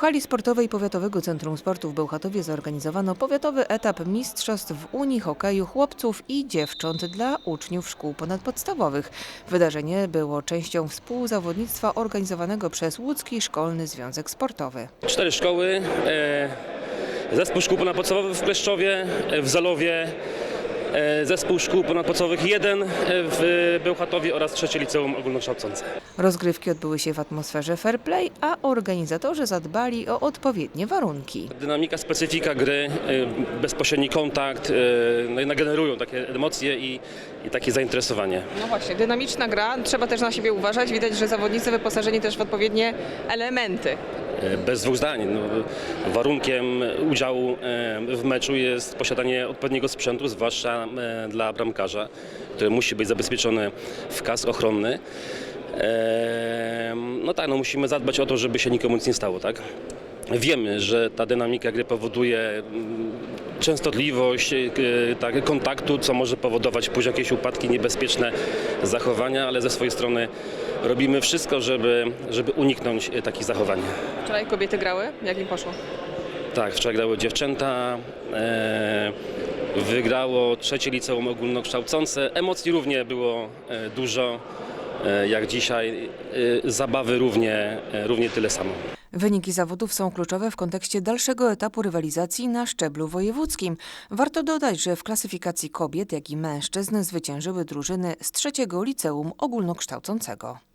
hali sportowej Powiatowego Centrum Sportu w Bełchatowie zorganizowano powiatowy etap mistrzostw w Unii Hokeju chłopców i dziewcząt dla uczniów szkół ponadpodstawowych. Wydarzenie było częścią współzawodnictwa organizowanego przez Łódzki Szkolny Związek Sportowy. Cztery szkoły, e, zespół szkół ponadpodstawowych w Kleszczowie, e, w Zalowie, zespół szkół ponadpodstawowych jeden e, w Bełchatowie oraz trzecie liceum ogólnokształcące. Rozgrywki odbyły się w atmosferze fair play, a organizatorzy zadbali o odpowiednie warunki. Dynamika, specyfika gry, e, bezpośredni kontakt, e, no i generują takie emocje i, i takie zainteresowanie. No właśnie, dynamiczna gra, trzeba też na siebie uważać. Widać, że zawodnicy wyposażeni też w odpowiednie elementy. E, Bez dwóch zdań. No, warunkiem udziału e, w meczu jest posiadanie odpowiedniego sprzętu, zwłaszcza e, dla bramkarza, który musi być zabezpieczony w kask ochronny. No tak, no musimy zadbać o to, żeby się nikomu nic nie stało, tak? Wiemy, że ta dynamika gry powoduje mm, częstotliwość e, tak, kontaktu, co może powodować później jakieś upadki, niebezpieczne zachowania, ale ze swojej strony robimy wszystko, żeby, żeby uniknąć e, takich zachowań. Wczoraj kobiety grały, jak im poszło? Tak, wczoraj grały dziewczęta. E, wygrało trzecie liceum ogólnokształcące. Emocji równie było e, dużo jak dzisiaj. Zabawy równie, równie tyle samo. Wyniki zawodów są kluczowe w kontekście dalszego etapu rywalizacji na szczeblu wojewódzkim. Warto dodać, że w klasyfikacji kobiet, jak i mężczyzn zwyciężyły drużyny z trzeciego liceum ogólnokształcącego.